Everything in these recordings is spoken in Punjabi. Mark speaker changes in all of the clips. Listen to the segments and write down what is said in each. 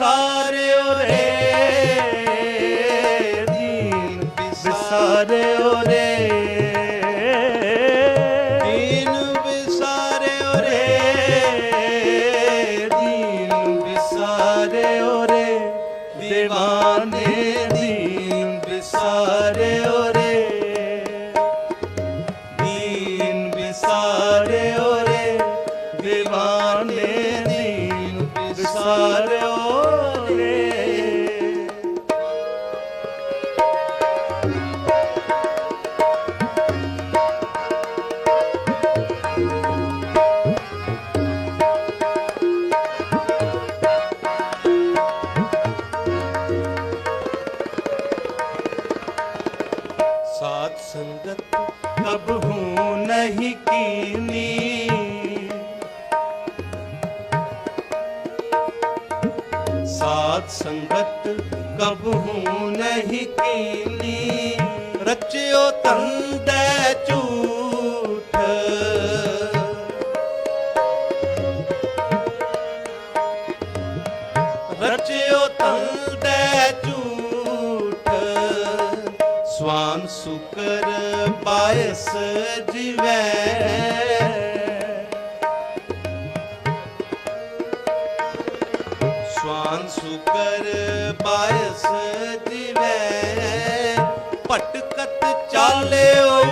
Speaker 1: ਵਿਸਾਰਿਓ ਰੇ
Speaker 2: ਸਾਧ ਸੰਗਤ
Speaker 1: ਕਬਹੂ ਨਹੀਂ ਕੀਨੀ। ਸਾਧ ਸੰਗਤ ਕਬਹੂ ਨਹੀਂ ਕੀਨੀ। ਰਚਿਓ ਤੰਦੈ ਝੂਠ ਪਾਇਸ ਜਿਵੈ ਸਵਾਨ ਸੁਕਰ ਪਾਇਸ ਜਿਵੈ ਭਟਕਤ ਚਾਲਿਓ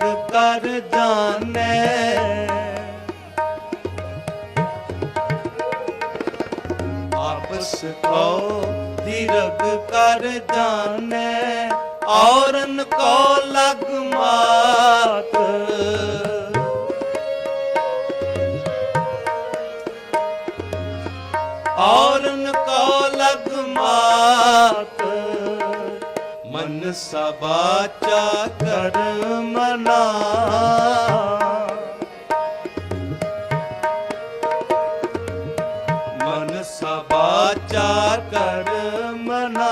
Speaker 1: ਦੀਰਗ ਕਰ ਜਾਣੈ। ਆਪਸ ਕਉ ਦੀਰਗ ਕਰ ਜਾਣੈ, ਔਰਨ ਕੋ ਲਗ ਮਾਤ। ਔਰਨ ਕੋ ਲਗ ਮਾਤ। ਮਨ ਸਬਾਚਾ ਕਰ ਮਨਾ। ਮਨ ਸਬਾਚਾ ਕਰ ਮਨਾ।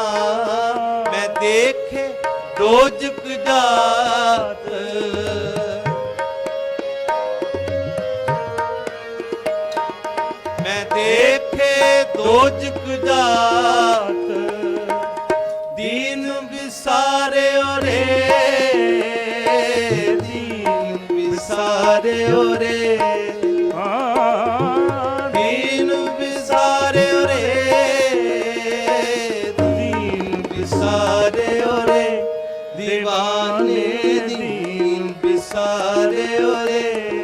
Speaker 1: ਮੈਂ ਦੇਖੇ ਦੋਜਕ ਜਾਤ। ਮੈਂ ਦੇਖੇ ਦੋਜਕ ਜਾਤ। ਵਿਸਾਰਿਓ ਰੇ ਦੀਨ ਵਿਸਾਰਿਓ ਰੇ ਦੀਨ ਵਿਸਾਰਿਓ ਰੇ ਦੀਵਾਨੇ ਦੀਨ ਵਿਸਾਰਿਓ ਰੇ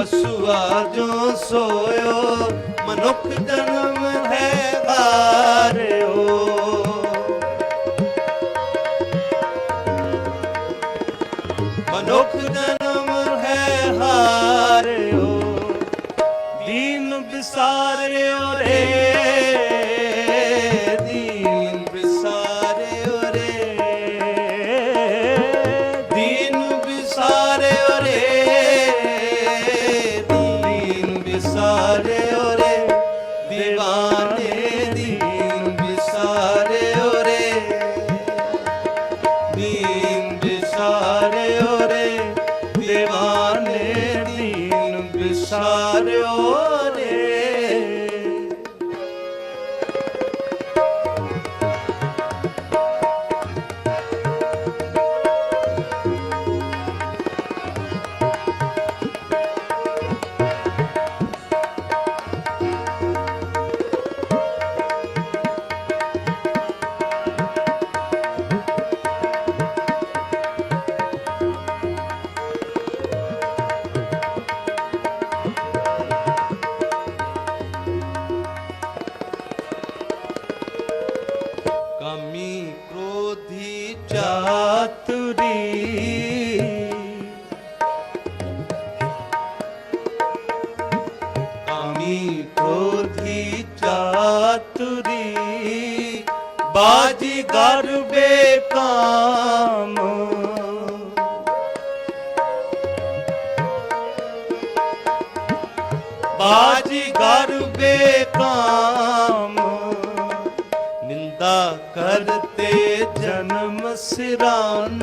Speaker 1: ਪਸੂਆ ਜੋ ਸੋਇਓ ਮਨੁੱਖ ਜਨਮ ਹੈ ਵਾਰਿਓ ਜਨਮ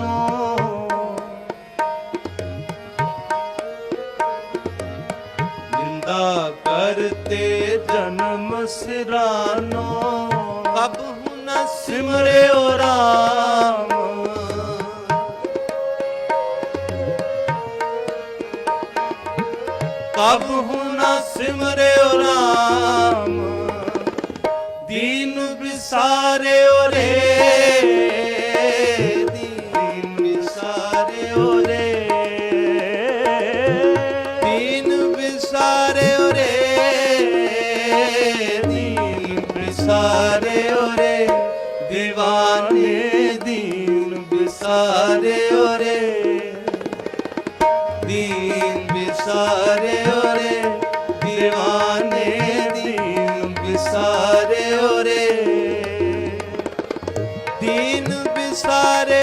Speaker 2: ਨਿੰਦਾ ਕਰਤੇ ਜਨਮ ਸਿਰਾਨੋ
Speaker 1: ਕਬ ਹੁਨ
Speaker 2: ਸਿਮਰਿਓ ਰਾਮ ਕਬ ਹੁਨ ਦੀਵਾਨੇ ਦੀਨ ਦੀਨ
Speaker 1: ਬਿਸਾਰੇ ਓਰੇ ਦੀਵਾਨੇ
Speaker 2: ਦੀਨ ਬਿਸਾਰੇ ਓਰੇ ਦੀਨ ਬਿਸਾਰੇ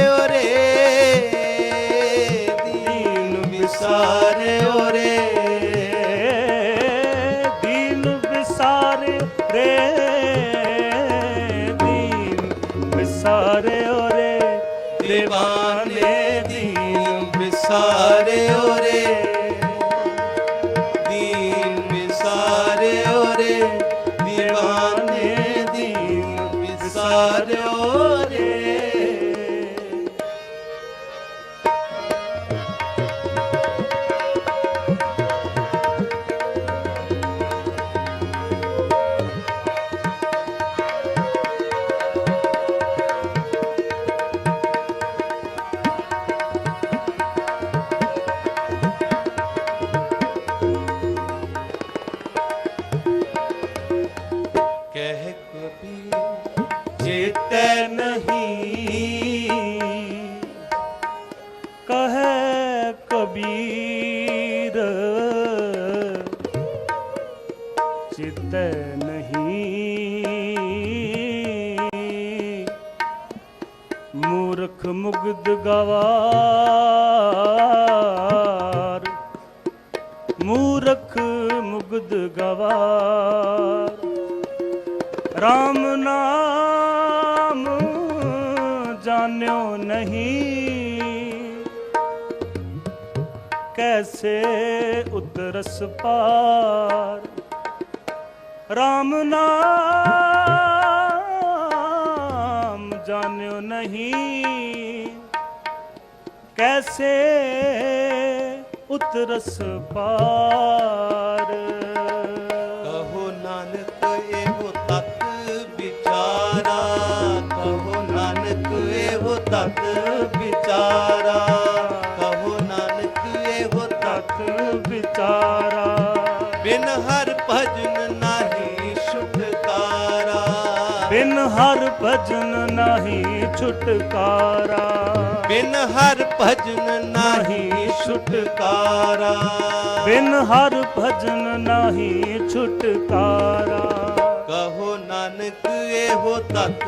Speaker 2: ਮੂਰਖ ਮੁਗਧ ਗਵਾਰ। ਮੂਰਖ ਮੁਗਧ ਗਵਾਰ। RAM ਨਾਮ ਜਾਣਿਓ ਨਹੀਂ। ਕੈਸੇ ਉਤਰਸ ਪਾਰ। RAM ਨਾਮ ਨਹੀਂ। ਕੈਸੇ ਉਤਰਸ ਪਾਰ?
Speaker 1: ਕਹੋ ਨਾਨਕ, ਇਹੋ ਤਤ ਵਿਚਾਰਾ। ਕਹੋ ਨਾਨਕ, ਇਹੋ ਤਤ
Speaker 2: ਵਿਚਾਰਾ।
Speaker 1: ਕਹੋ ਨਾਨਕ, ਇਹੋ ਤਤ
Speaker 2: ਤਤ ਵਿਚਾਰਾ।
Speaker 1: ਹਰ ਭਜਨ ਨਹੀਂ ਛੁਟਕਾਰਾ।
Speaker 2: ਬਿਨ ਹਰ ਭਜਨ ਨਾਹੀ ਛੁਟਕਾਰਾ।
Speaker 1: ਬਿਨ ਹਰ ਭਜਨ ਨਹੀਂ ਛੁਟਕਾਰਾ। ਕਹੋ ਨਾਨਕ ਇਹੋ ਤਤ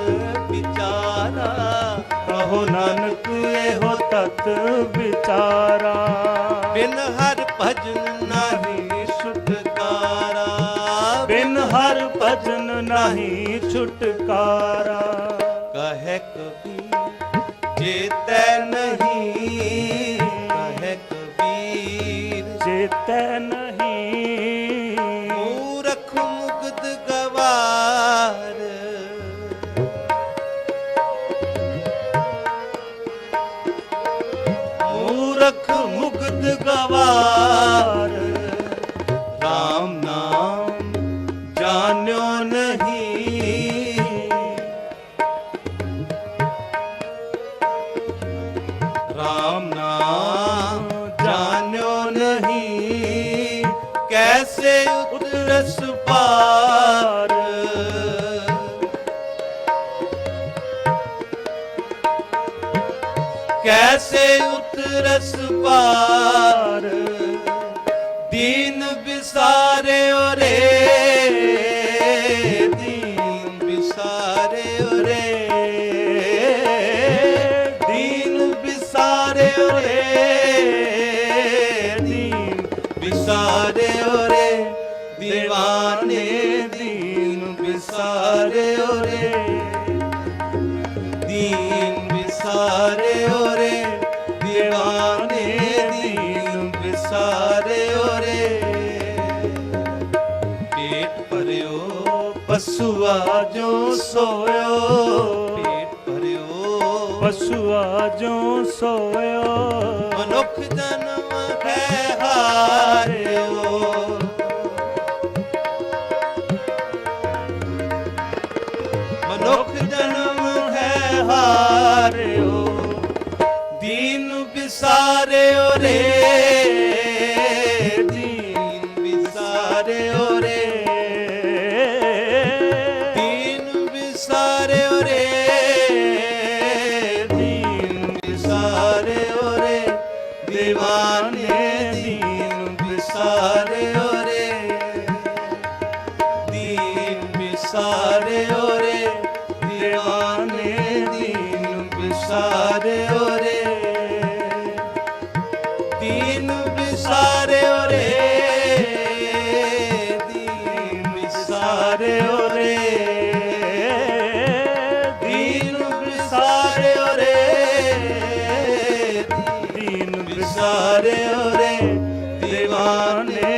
Speaker 1: ਵਿਚਾਰਾ।
Speaker 2: ਕਹੋ ਨਾਨਕ ਇਹੋ ਤਤ ਵਿਚਾਰਾ।
Speaker 1: ਬਿਨ ਹਰ ਭਜਨ ਨਾਹੀ ਛੁਟਕਾਰਾ।
Speaker 2: ਬਿਨ ਹਰ ਭਜਨ ਨਹੀਂ ਛੁਟਕਾਰਾ।
Speaker 1: ਕਹੈ ਕਬੀਰ ਜੇਤੈ ਨਹੀਂ। ਕਹੈ ਕਬੀਰ ਜੇਤੈ ਨਹੀਂ। ਮੂਰਖ ਮੁਗਦ ਗਵਾਰ। ਉਤਰਸ ਪਾਰ। ਕੈਸੇ ਉਤਰਸ ਪਾਰ? ਪਸੂਆ ਜੋ ਸੋਇਓ। ਪੇਟ ਭਰਿਓ।
Speaker 2: ਪਸ਼ੂਆ ਜੋ ਸੋਇਓ।
Speaker 1: ਮਨੁੱਖ ਜਨਮ ਹੈ ਹਾਰਿਓ। ਮਨੁੱਖ ਜਨਮ ਹੈ ਹਾਰਿਓ। ਦੀਨ ਵਿਸਾਰਿਓ ਜਵਾਨੇ ਦੀਨ ਵਿਸਾਰਿਓ ਰੇ ਦੀਨ ਵਿਸ਼ਾਰੇ ਰੇ ਦੀਨ ਵਿਸਾਰਿਓ ਰੇ ਦੀਨ ਵਿਸਾਰਿਓ ਰੇ ਦੀਨ ਵਿਸਾਰਿਓ ਰੇ دیਵਾਨੇ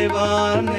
Speaker 1: دیਵਾਨੇ